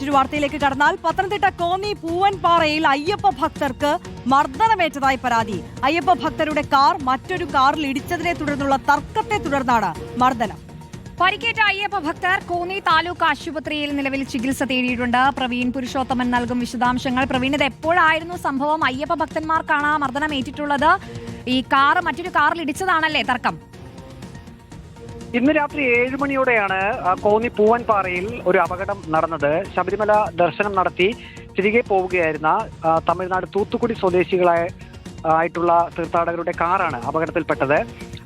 മറ്റൊരു വാർത്തയിലേക്ക് കടന്നാൽ പത്തനംതിട്ട കോന്നി പൂവൻപാറയിൽ അയ്യപ്പ ഭക്തർക്ക് മർദ്ദനമേറ്റതായി പരാതി. അയ്യപ്പ ഭക്തരുടെ കാർ മറ്റൊരു കാറിൽ ഇടിച്ചതിനെ തുടർന്നുള്ള തർക്കത്തെ തുടർന്നാണ് മർദ്ദനം. പരിക്കേറ്റ അയ്യപ്പ ഭക്തർ കോന്നി താലൂക്ക് ആശുപത്രിയിൽ നിലവിൽ ചികിത്സ തേടിയിട്ടുണ്ട്. പ്രവീൺ പുരുഷോത്തമൻ നൽകും വിശദാംശങ്ങൾ. പ്രവീൺ ഇത് എപ്പോഴായിരുന്നു സംഭവം? അയ്യപ്പ ഭക്തന്മാർക്കാണ് മർദ്ദനം ഏറ്റിട്ടുള്ളത്? ഈ കാർ മറ്റൊരു കാറിൽ ഇടിച്ചതാണല്ലേ തർക്കം? ഇന്ന് രാത്രി ഏഴ് മണിയോടെയാണ് കോന്നി പൂവൻപാറയിൽ ഒരു അപകടം നടന്നത്. ശബരിമല ദർശനം നടത്തി തിരികെ പോവുകയായിരുന്ന തമിഴ്നാട് തൂത്തുക്കുടി സ്വദേശികളായ ആയിട്ടുള്ള തീർത്ഥാടകരുടെ കാറാണ് അപകടത്തിൽപ്പെട്ടത്.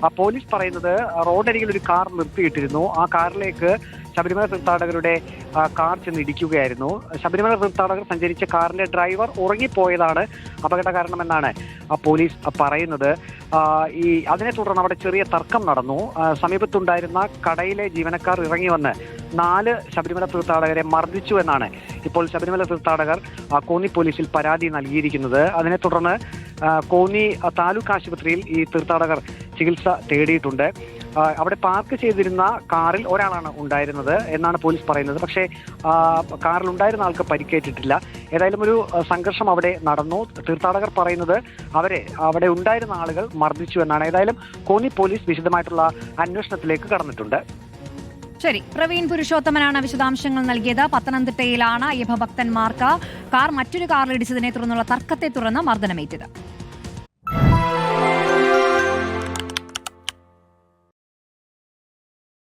പോലീസ് പറയുന്നത് റോഡരികിൽ ഒരു കാർ നിർത്തിയിട്ടിരുന്നു. ആ കാറിലേക്ക് ശബരിമല തീർത്ഥാടകരുടെ കാർ ചെന്ന് ഇടിക്കുകയായിരുന്നു. ശബരിമല തീർത്ഥാടകർ സഞ്ചരിച്ച കാറിന്റെ ഡ്രൈവർ ഉറങ്ങിപ്പോയതാണ് അപകട കാരണമെന്നാണ് ആ, പോലീസ് പറയുന്നത്. ഈ അതിനെ തുടർന്ന് അവിടെ ചെറിയ തർക്കം നടന്നു. സമീപത്തുണ്ടായിരുന്ന കടയിലെ ജീവനക്കാർ ഇറങ്ങി വന്ന് നാല് ശബരിമല തീർത്ഥാടകരെ മർദ്ദിച്ചു എന്നാണ് ഇപ്പോൾ ശബരിമല തീർത്ഥാടകർ കോന്നി പോലീസിൽ പരാതി നൽകിയിരിക്കുന്നത്. അതിനെ തുടർന്ന് കോന്നി താലൂക്ക് ആശുപത്രിയിൽ ഈ തീർത്ഥാടകർ ചികിത്സ തേടിയിട്ടുണ്ട്. അവിടെ പാർക്ക് ചെയ്തിരുന്ന കാറിൽ ഒരാളാണ് ഉണ്ടായിരുന്നത് എന്നാണ് പോലീസ് പറയുന്നത്. പക്ഷേ കാറിൽ ഉണ്ടായിരുന്ന ആൾക്ക് പരിക്കേറ്റിട്ടില്ല. ഏതായാലും ഒരു സംഘർഷം അവിടെ നടന്നു. തീർത്ഥാടകർ പറയുന്നത് അവരെ അവിടെ ഉണ്ടായിരുന്ന ആളുകൾ മർദ്ദിച്ചു എന്നാണ്. ഏതായാലും കോന്നി പോലീസ് വിശദമായിട്ടുള്ള അന്വേഷണത്തിലേക്ക് കടന്നിട്ടുണ്ട്. ശരി. പ്രവീൺ പുരുഷോത്തമനാണ് വിശദാംശങ്ങൾ നൽകിയത്. പത്തനംതിട്ടയിലാണ്. അയ്യപ്പഭക്തന്മാർക്ക് കാർ മറ്റൊരു കാറിൽ ഇടിച്ചതിനെ തുടർന്നുള്ള തർക്കത്തെ തുടർന്ന് മർദ്ദനമേറ്റത്.